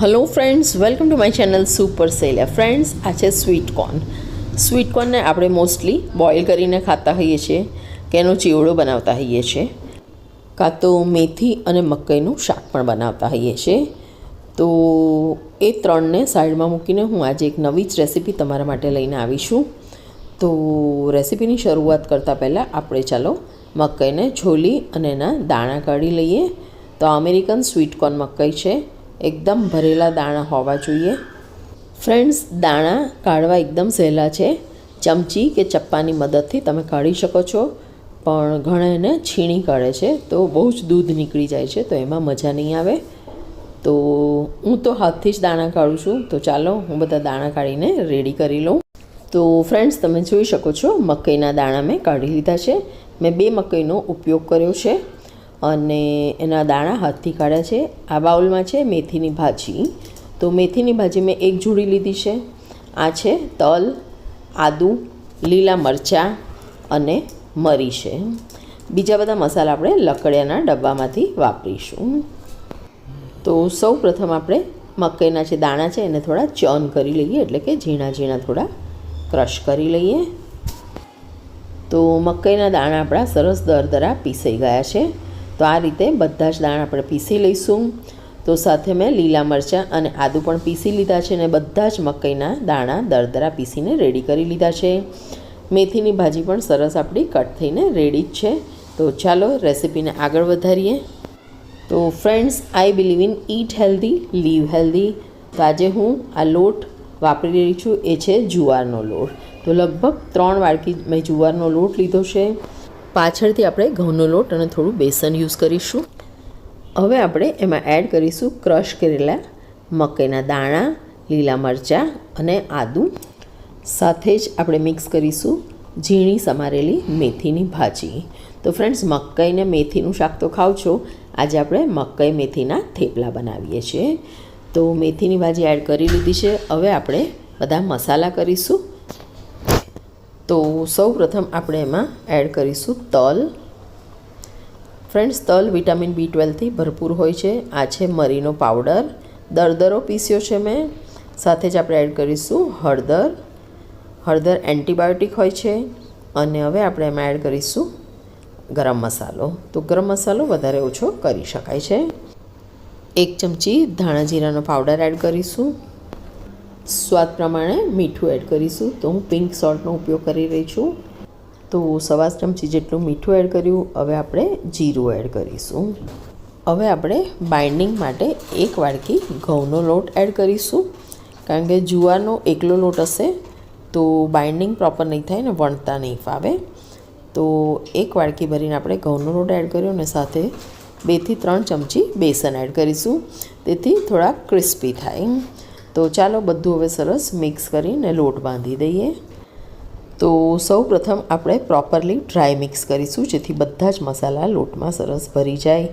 Hello friends welcome to my channel super સેલિયા friends આ છે sweet corn sweet કોર્નને આપણે mostly boil કરીને ખાતા હોઈએ છીએ કે એનો ચીવડો બનાવતા હોઈએ છીએ. કાં તો મેથી અને મકાઈનું શાક પણ બનાવતા હોઈએ છીએ. તો એ ત્રણને સાઈડમાં મૂકીને હું આજે એક નવી જ રેસીપી તમારા માટે લઈને આવી છું. તો રેસીપીની શરૂઆત કરતાં પહેલાં આપણે ચાલો મકાઈને છોલી અને એના દાણા કાઢી લઈએ. તો અમેરિકન સ્વીટ કોર્ન મકાઈ છે. એકદમ ભરેલા દાણા હોવા જોઈએ. ફ્રેન્ડ્સ, દાણા કાઢવા એકદમ સહેલા છે. ચમચી કે ચપ્પાની મદદથી તમે કાઢી શકો છો. પણ ઘણા એને છીણી કાઢે છે, તો બહુ જ દૂધ નીકળી જાય છે, તો એમાં મજા નહીં આવે. તો હું તો હાથથી જ દાણા કાઢું છું, તો ચાલો હું બધા દાણા કાઢીને રેડી કરી લઉં. તો ફ્રેન્ડ્સ, તમે જોઈ શકો છો, મકાઈના દાણા મેં કાઢી લીધા છે. મેં બે મકાઈનો ઉપયોગ કર્યો છે. અને એના દાણા હાથથી કાઢ્યા છે. આ બાઉલમાં છે મેથીની ભાજી. તો મેથીની ભાજી મેં એક જોડી લીધી છે. આ છે તલ, આદું, લીલા મરચાં અને મરી છે. બીજા બધા મસાલા આપણે લકડિયાના ડબ્બામાંથી વાપરીશું. તો સૌ પ્રથમ આપણે મકાઈના જે દાણા છે એને થોડા ચર્ન કરી લઈએ, એટલે કે ઝીણા ઝીણા થોડા ક્રશ કરી લઈએ. તો મકાઈના દાણા આપણા સરસ દરદરા પીસાઈ ગયા છે. તો આ રીતે બધા જ દાણા આપણે પીસી લઈશું. તો સાથે મેં લીલા મરચાં અને આદું પણ પીસી લીધા છે અને બધા જ મકાઈના દાણા દરદરા પીસીને રેડી કરી લીધા છે. મેથીની ભાજી પણ સરસ આપણી કટ થઈને રેડી જ છે. તો ચાલો રેસીપીને આગળ વધારીએ. તો friends, I believe in eat healthy, live healthy. તો આજે હું આ લોટ વાપરી રહી છું, એ છે જુવારનો લોટ. તો લગભગ ત્રણ વાડકી મેં જુવારનો લોટ લીધો છે. પાછળથી આપણે ઘઉંનો લોટ અને થોડું બેસન યુઝ કરીશું. હવે આપણે એમાં એડ કરીશું ક્રશ કરેલા, મકાઈના દાણા, લીલા મરચાં અને આદું. સાથે જ આપણે મિક્સ કરીશું ઝીણી સમારેલી મેથીની ભાજી. તો ફ્રેન્ડ્સ મકાઈને મેથીનું શાક તો ખાવ છો. આજે આપણે મકાઈ મેથીના થેપલા બનાવીએ છીએ. તો મેથીની ભાજી એડ કરી લીધી છે. હવે આપણે બધા મસાલા કરીશું. તો સૌ પ્રથમ આપણે એમાં એડ કરીશું તલ. ફ્રેન્ડ્સ તલ વિટામિન બી ટ્વેલ્વથી ભરપૂર હોય છે. આ છે મરીનો પાવડર દરદરો પીસ્યો છે મેં. સાથે જ આપણે એડ કરીશું હળદર. હળદર એન્ટીબાયોટિક હોય છે. અને હવે આપણે એમાં એડ કરીશું ગરમ મસાલો. તો ગરમ મસાલો વધારે ઓછો કરી શકાય છે. એક ચમચી ધાણા જીરાનો પાવડર એડ કરીશું. સ્વાદ પ્રમાણે મીઠું એડ કરીશું. તો હું પિંક સોલ્ટનો ઉપયોગ કરી રહી છું. તો સવા ચમચી જેટલું મીઠું એડ કર્યું. હવે આપણે જીરું એડ કરીશું. હવે આપણે બાઇન્ડિંગ માટે એક વાડકી ઘઉંનો લોટ એડ કરીશું. કારણ કે જુવારનો એકલો લોટ હશે, તો બાઇન્ડિંગ પ્રોપર નહીં થાય ને વણતા નહીં ફાવે. તો એક વાડકી ભરીને આપણે ઘઉંનો લોટ એડ કર્યો અને સાથે બેથી ત્રણ ચમચી બેસન એડ કરીશું. તેથી થોડા ક્રિસ્પી થાય. તો ચાલો બધું હવે સરસ મિક્સ કરીને લોટ બાંધી દઈએ. તો સૌ પ્રથમ આપણે પ્રોપરલી ડ્રાય મિક્સ કરીશું, જેથી બધા જ મસાલા લોટમાં સરસ ભરી જાય,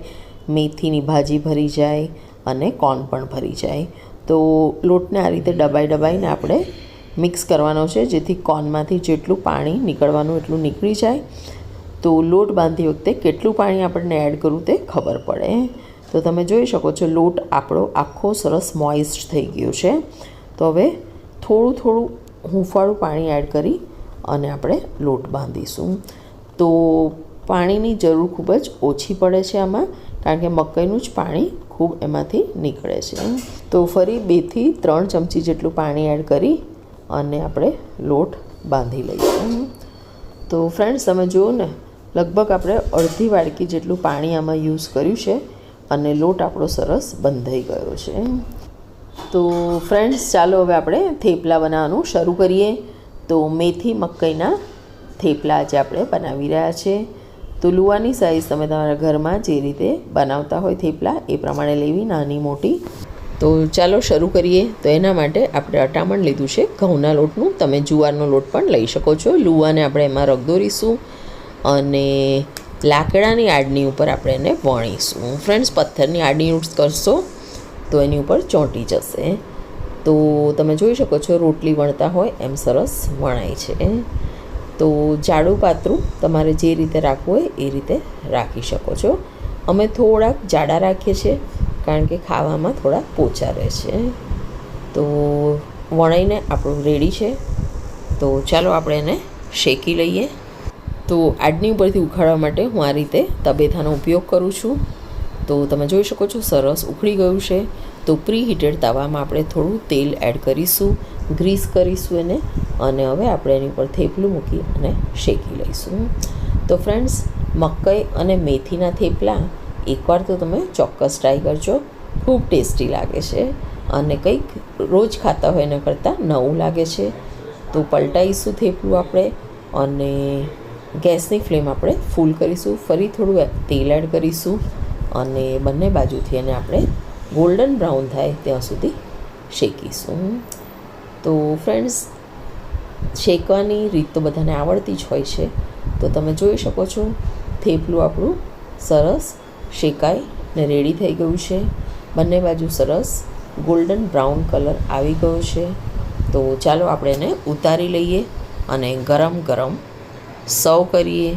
મેથીની ભાજી ભરી જાય અને કોર્ન પણ ભરી જાય. તો લોટને આ રીતે ડબાઈ ડબાઈને આપણે મિક્સ કરવાનો છે, જેથી કોર્નમાંથી જેટલું પાણી નીકળવાનું એટલું નીકળી જાય. તો લોટ બાંધી વખતે કેટલું પાણી આપણને એડ કરવું તે ખબર પડે. તો તમે જોઈ શકો છો, લોટ આપણો આખો સરસ મોઇસ્ટ થઈ ગયો છે. તો હવે થોડું થોડું હૂંફાળું પાણી એડ કરી અને આપણે લોટ બાંધીશું. તો પાણીની જરૂર ખૂબ જ ઓછી પડે છે આમાં, કારણ કે મકાઈનું જ પાણી ખૂબ એમાંથી નીકળે છે. તો ફરી બેથી ત્રણ ચમચી જેટલું પાણી એડ કરી અને આપણે લોટ બાંધી લઈશું. તો ફ્રેન્ડ્સ તમે જુઓ ને, લગભગ આપણે અડધી વાડકી જેટલું પાણી આમાં યુઝ કર્યું છે. અને લોટ આપણો સરસ બંધાઈ ગયો છે. તો ફ્રેન્ડ્સ ચાલો હવે આપણે થેપલા બનાવવાનું શરૂ કરીએ. તો મેથી મકાઈના થેપલા આજે આપણે બનાવી રહ્યા છે. તો લુવાની સાઈઝ તમે તમારા ઘરમાં જે રીતે બનાવતા હોય થેપલા એ પ્રમાણે લેવી, નાની, મોટી. તો ચાલો શરૂ કરીએ. તો એના માટે આપણે અટામણ લીધું છે ઘઉંના લોટનું. તમે જુવારનો લોટ પણ લઈ શકો છો. લુવાને આપણે એમાં રગદોરીશું અને લાકડાની આડની ઉપર આપણે એને વણીશું. ફ્રેન્ડ્સ પથ્થરની આડની યુઝ કરશો તો એની ઉપર ચોંટી જશે. તો તમે જોઈ શકો છો, રોટલી વણતા હોય એમ સરસ વણાય છે. તો જાડું પાતળું તમારે જે રીતે રાખવું હોય એ રીતે રાખી શકો છો. અમે થોડાક જાડા રાખીએ છીએ કારણ કે ખાવામાં થોડા પોચા રહે છે. તો વણાઈને આપણું રેડી છે. તો ચાલો આપણે એને શેકી લઈએ. તો આડની ઉપરથી ઉખાડવા માટે હું આ રીતે તબેથાનો ઉપયોગ કરું છું. તો તમે જોઈ શકો છો, સરસ ઉખડી ગયું છે. તો પ્રી હીટેડ તવામાં આપણે થોડું તેલ એડ કરીશું ગ્રીસ કરીશું એને અને હવે આપણે એની ઉપર થેપલું મૂકી અને શેકી લઈશું. તો ફ્રેન્ડ્સ મકાઈ અને મેથીના થેપલા એકવાર તો તમે ચોક્કસ ટ્રાય કરજો. ખૂબ ટેસ્ટી લાગે છે અને કંઈક રોજ ખાતા હોય એના કરતાં નવું લાગે છે. તો પલટાઈશું થેપલું આપણે અને ગેસની ફ્લેમ આપણે ફૂલ કરીશું, ફરી થોડું તેલ એડ કરીશું અને બંને બાજુથી એને આપણે ગોલ્ડન બ્રાઉન થાય ત્યાં સુધી શેકીશું. તો ફ્રેન્ડ્સ, શેકવાની રીત તો બધાને આવડતી જ હોય છે. તો તમે જોઈ શકો છો, થેપલું આપણું સરસ શેકાઈ ને રેડી થઈ ગયું છે. બંને બાજુ સરસ ગોલ્ડન બ્રાઉન કલર આવી ગયો છે. તો ચાલો આપણે એને ઉતારી લઈએ અને ગરમ ગરમ સર્વ કરીએ.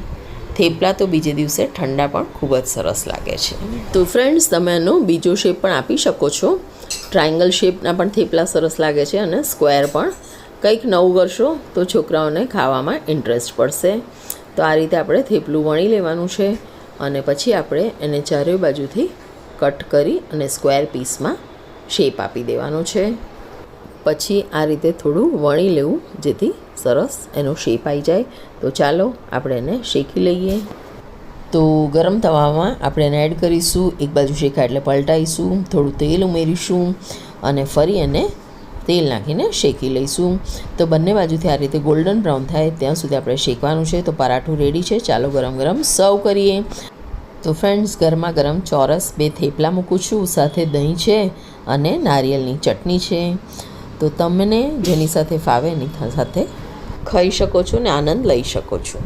થેપલા તો બીજે દિવસે ઠંડા પણ ખૂબ જ સરસ લાગે છે. તો ફ્રેન્ડ્સ તમે એનો બીજો શેપ પણ આપી શકો છો. ટ્રાયંગલ શેપના પણ થેપલા સરસ લાગે છે અને સ્ક્વેર પણ. કંઈક નવું કરશો તો છોકરાઓને ખાવામાં ઇન્ટરેસ્ટ પડશે. તો આ રીતે આપણે થેપલું વણી લેવાનું છે અને પછી આપણે એને ચારે બાજુથી કટ કરી અને સ્ક્વેર પીસમાં શેપ આપી દેવાનો છે. પછી આ રીતે થોડું વણી લેવું જેથી સરસ, એનો શેપ આવી જાય. તો ચાલો, આપણે એને શેકી લઈએ. તો ગરમ તવામાં આપણે એને એડ કરીશું. એક બાજુ શેકા એટલે પલટાઈશું, થોડું તેલ ઉમેરીશું અને ફરી એને તેલ નાખીને શેકી લઈશું. તો બંને બાજુથી આ રીતે ગોલ્ડન બ્રાઉન થાય, ત્યાં સુધી આપણે શેકવાનું છે. તો પરાઠું રેડી છે. ચાલો ગરમ ગરમ સર્વ કરીએ. તો ફ્રેન્ડ્સ ગરમા ગરમ ચોરસ, બે થેપલા મૂકું છું. સાથે દહીં છે અને નારિયેળની ચટણી છે. તો તમને જેની સાથે ફાવે એની સાથે ખાઈ શકો છો ને આનંદ લઈ શકો છો.